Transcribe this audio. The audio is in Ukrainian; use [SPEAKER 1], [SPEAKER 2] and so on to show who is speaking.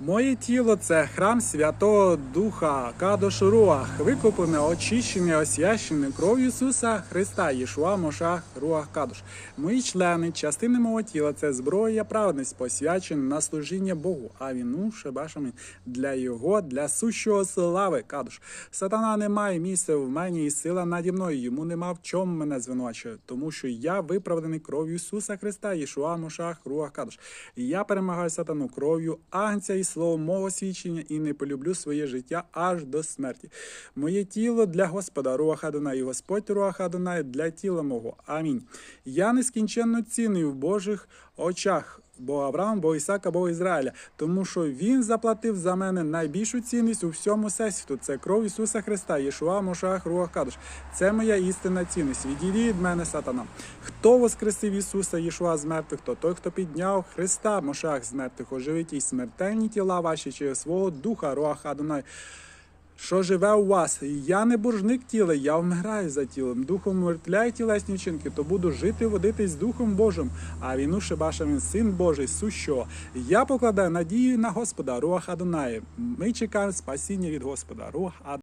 [SPEAKER 1] Моє тіло це храм Святого Духа, Кадош Руах, викуплене, очищене, освящене кров'ю Ісуса Христа, Єшуа Мошах Руах Кадош. Мої члени, частини мого тіла це зброя праведність, посвячена на служіння Богу, а віну шебашами для Його, для сущого слави Кадош. Сатана не має місця в мені і сила наді мною. Йому нема в чому мене звинувачує, тому що я виправданий кров'ю Ісуса Христа, Єшуа Мошах Руах Кадош. Я перемагаю сатану кров'ю агнця словом мого свідчення, і не полюблю своє життя аж до смерті. Моє тіло для Господа Руах Адонай, і Господь Руах Адонай для тіла мого. Амінь. Я нескінченно цінний в Божих очах. Бо Авраам, бо Ісака, бо Ізраїля, тому що він заплатив за мене найбільшу цінність у всьому всесвіту. Це кров Ісуса Христа, Єшуа, Мошах, Руах Кадош. Це моя істинна цінність. Відійди від мене, сатана. Хто воскресив Ісуса, Єшуа з мертвих, то той, хто підняв Христа, Мошах з мертвих, оживить і смертельні тіла ваші через свого духа, Руах Адонай що живе у вас. Я не боржник тіла, я вмираю за тілом. Духом мертвляю тілесні вчинки, то буду жити, водитись Духом Божим. А війну Шебаша він син Божий, сущо. Я покладаю надію на Господа, Руах Адонає. Ми чекаємо спасіння від Господа. Руах Адонає.